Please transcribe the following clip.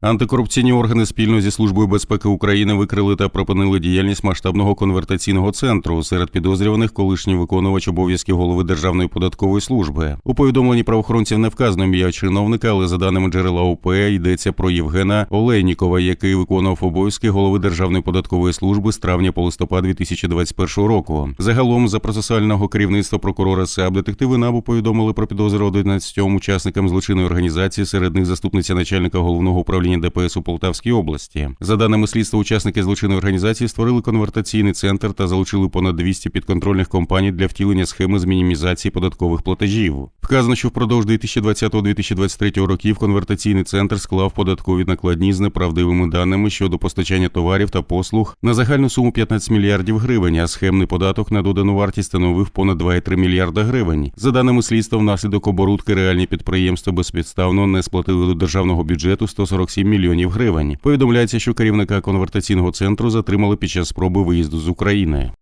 Антикорупційні органи спільно зі службою безпеки України викрили та припинили діяльність масштабного конвертаційного центру серед підозрюваних колишній виконувач обов'язків голови Державної податкової служби. У повідомленні правоохоронців не вказано ім'я чиновника, але за даними джерела ОП йдеться про Євгена Олейнікова, який виконував обов'язки голови Державної податкової служби з травня по листопад 2021 року. Загалом за процесуального керівництва прокурора САП детективи НАБУ повідомили про підозру 11 учасникам злочинної організації, серед них заступниця начальника головного управління ДПС у Полтавській області. За даними слідства, учасники злочинної організації створили конвертаційний центр та залучили понад 200 підконтрольних компаній для втілення схеми з мінімізації податкових платежів. Вказано, що впродовж 2020-2023 років конвертаційний центр склав податкові накладні з неправдивими даними щодо постачання товарів та послуг на загальну суму 15 мільярдів гривень, а схемний податок на додану вартість становив понад 2,3 мільярда гривень. За даними слідства, внаслідок оборудки реальні підприємства безпідставно не сплатили до державного бюджету 147 мільйонів гривень. Повідомляється, що керівника конвертаційного центру затримали під час спроби виїзду з України.